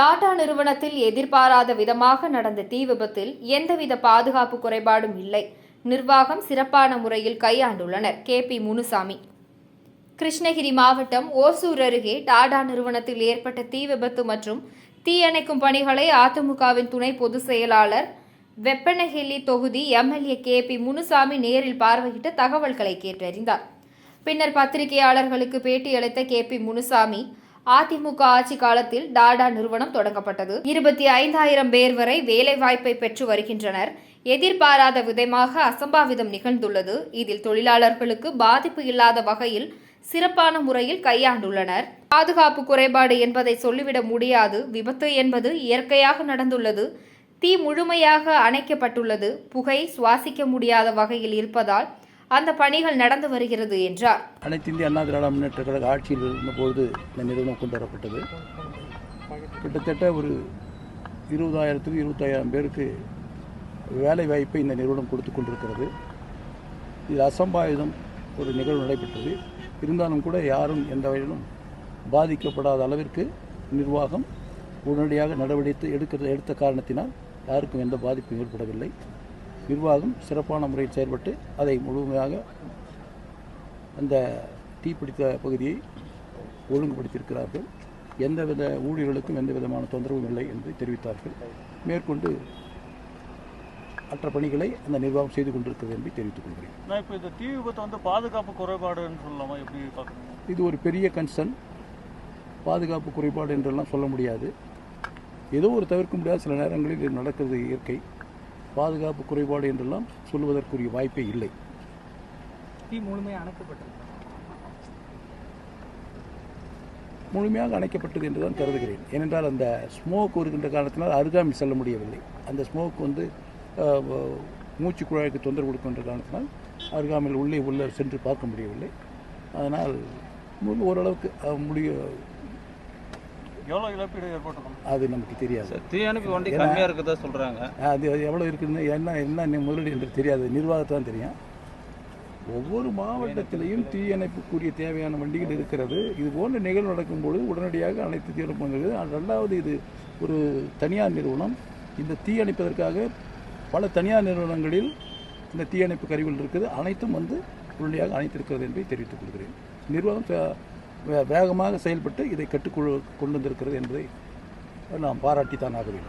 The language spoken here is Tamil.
டாடா நிறுவனத்தில் எதிர்பாராத விதமாக நடந்த தீ விபத்தில் எந்தவித பாதுகாப்பு குறைபாடும் இல்லை. நிர்வாகம் சிறப்பான முறையில் கையாண்டுள்ளனர். கே. பி. முனுசாமி. கிருஷ்ணகிரி மாவட்டம் ஓசூர் அருகே டாடா நிறுவனத்தில் ஏற்பட்ட தீ விபத்து மற்றும் தீயணைக்கும் பணிகளை அதிமுகவின் துணை பொதுச் செயலாளர் வெப்பனஹெல்லி தொகுதி எம்எல்ஏ கே. பி. முனுசாமி நேரில் பார்வையிட்டு தகவல்களை கேட்டறிந்தார். பின்னர் பத்திரிகையாளர்களுக்கு பேட்டியளித்த கே. பி. முனுசாமி அதிமுக ஆட்சி காலத்தில் டாடா நிறுவனம் தொடங்கப்பட்டது. இருபத்தி ஐந்தாயிரம் பேர் வரை வேலைவாய்ப்பை பெற்று வருகின்றனர். எதிர்பாராத விதமாக அசம்பாவிதம் நிகழ்ந்துள்ளது. இதில் தொழிலாளர்களுக்கு பாதிப்பு இல்லாத வகையில் சிறப்பான முறையில் கையாண்டுள்ளனர். பாதுகாப்பு குறைபாடு என்பதை சொல்லிவிட முடியாது. விபத்து என்பது இயற்கையாக நடந்துள்ளது. தீ முழுமையாக அணைக்கப்பட்டுள்ளது. புகை சுவாசிக்க முடியாத வகையில் இருப்பதால் அந்த பணிகள் நடந்து வருகிறது என்றார். அனைத்து இந்திய அண்ணா திராவிட முன்னேற்ற கழக ஆட்சியில் இருந்தபோது இந்த நிறுவனம் கொண்டு வரப்பட்டது கிட்டத்தட்ட ஒரு இருபதாயிரத்துக்கு இருபத்தாயிரம் பேருக்கு வேலை வாய்ப்பை இந்த நிறுவனம் கொடுத்து கொண்டிருக்கிறது. இது அசம்பாவிதம் ஒரு நிகழ்வு நடைபெற்றது. இருந்தாலும் கூட யாரும் எந்த வகையிலும் பாதிக்கப்படாத அளவிற்கு நிர்வாகம் உடனடியாக நடவடிக்கை எடுக்கிறது எடுத்த காரணத்தினால் யாருக்கும் எந்த பாதிப்பும் ஏற்படவில்லை. நிர்வாகம் சிறப்பான முறையில் செயல்பட்டு அதை முழுமையாக அந்த தீப்பிடித்த பகுதியை ஒழுங்குபடுத்தியிருக்கிறார்கள். எந்தவித ஊழியர்களுக்கும் எந்த விதமான தொந்தரவும் இல்லை என்று தெரிவித்தார்கள். மேற்கொண்டு மற்ற பணிகளை அந்த நிர்வாகம் செய்து கொண்டிருக்கிறது என்று தெரிவித்துக் கொள்கிறேன். நான் இப்போ இந்த தீ விபத்து வந்து பாதுகாப்பு குறைபாடுன்னு சொல்லலாமா எப்படி பார்க்குறீங்க இது ஒரு பெரிய கன்சர்ன் பாதுகாப்பு குறைபாடு என்றெல்லாம் சொல்ல முடியாது. ஏதோ ஒரு தவிர்க்க முடியாத சில நேரங்களில் இது நடக்கிறது இயற்கை. பாதுகாப்பு குறைபாடு என்றெல்லாம் சொல்வதற்குரிய வாய்ப்பே இல்லை. தீ முழுமையாக அணைக்கப்பட்டது. முழுமையாக அணைக்கப்பட்டது என்று தான் கருதுகிறேன். ஏனென்றால் அந்த ஸ்மோக் வருகின்ற காரணத்தினால் அருகாமையில் செல்ல முடியவில்லை. அந்த ஸ்மோக் வந்து மூச்சு குழாய்க்கு தொந்தரவு கொடுக்கின்ற காரணத்தினால் அருகாமையில் உள்ளே உள்ள சென்று பார்க்க முடியவில்லை. அதனால் ஓரளவுக்கு முடிய எவ்வளோ இழப்பீடு ஏற்பட்டிருக்கும்? அது நமக்கு தெரியாது. தீயணைப்பு வண்டி கம்மியாக இருக்கதா சொல்கிறாங்க அது எவ்வளோ இருக்குன்னு என்ன என்ன முதலீடு என்று தெரியாது. நிர்வாகத்தை தான் தெரியும். ஒவ்வொரு மாவட்டத்திலையும் தீயணைப்புக்குரிய தேவையான வண்டிகள் இருக்கிறது. இது போன்ற நிகழ்வு நடக்கும்பொழுது உடனடியாக அனைத்து தீயணைப்பு ரெண்டாவது இது ஒரு தனியார் நிறுவனம். இந்த தீயணைப்பதற்காக பல தனியார் நிறுவனங்களில் இந்த தீயணைப்பு கருவிகள் இருக்குது. அனைத்தும் வந்து உடனடியாக அணைத்திருக்கிறது என்பதை தெரிவித்துக் கொள்கிறேன். நிர்வாகம் வேகமாக செயல்பட்டு இதை கட்டுக்கொள் கொண்டு வந்திருக்கிறது என்பதை நாம் பாராட்டித்தான் ஆக வேண்டும்.